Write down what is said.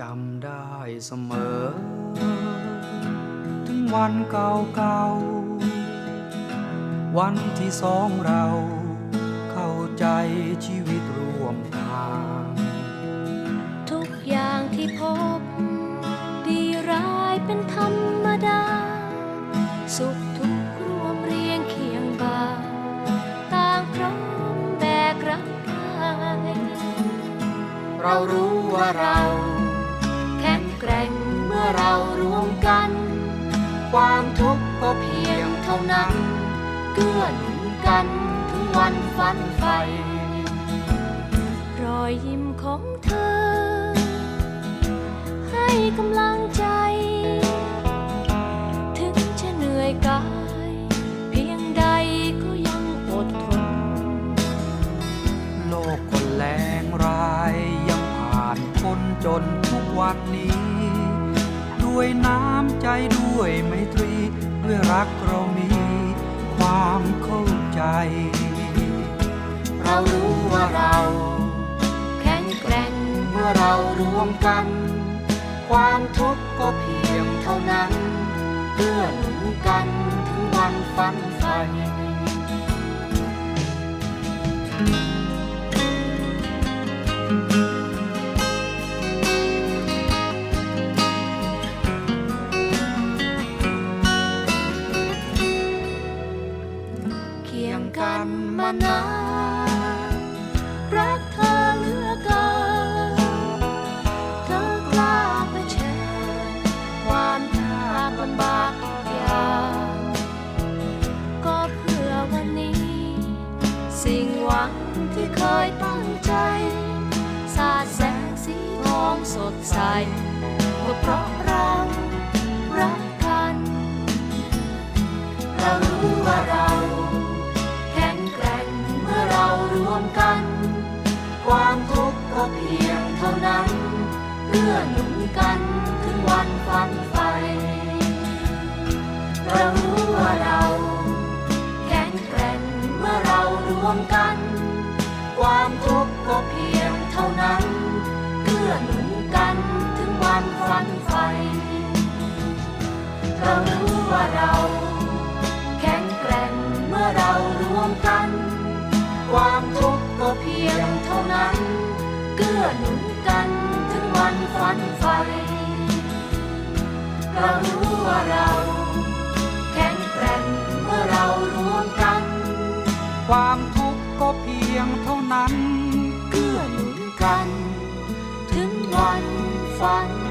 จำได้เสมอ ถึงวันเก่าๆวันที่สองเราเข้าใจชีวิตร่วมทาง ทุกอย่างที่พบ ดีร้ายเป็นธรรมดา สุขทุกข์รวมเรียงเคียงบ่า ต่างพร้อมแบกรับกายเรารู้ว่าเรา แกร่งเมื่อเรารวมกัน ความทุกข์ก็เพียงเท่านั้น เกื้อหนุนกันถึงวันฝันใฝ่รอยยิ้มของเธอ ให้กำลังใจ ถึงจะเหนื่อยกาย เพียงใดก็ยังอดทน โลกก็แรงรายยังผ่านพ้นจน วันนี้ ด้วยน้ำใจด้วยไมตรี ด้วยรักเรามีความเข้าใจ เรารู้ว่าเราแข็งแกร่งเมื่อเรารวมกัน ความทุกข์ก็เพียงเท่านั้นเพื่อหนุนกันถึงวันฝันใฝ่เานานรักเธอเหลือเกินเธอกล้าเผชิญความยากลำบากทุกอย่างก็เพื่อวันนี้ สิ่งหวังที่เคยตั้งใจ สาดแสงสีทองสดใสก็เพราะเรา เพื่อหนุนกันถึงวันฝันใฝ่เรารู้ว่าเราแข็งแกร่งเมื่อเรารวมกันความทุกข์ก็เพียงเท่านั้นเพื่อหนุนกันถึงวันฝันใฝ่เรารู้ว่าเราแข็งแกร่งเมื่อเรารวมกัน ความทุกข์ก็เพียงเท่านั้นเกื้อหนุนกัน ฝันใฝ่เรารู้ว่าเราแข็งแกร่งเมื่อเรารวมกัน ความทุกข์ก็เพียงเท่านั้นเกื้อหนุนกัน ถึงวันฝัน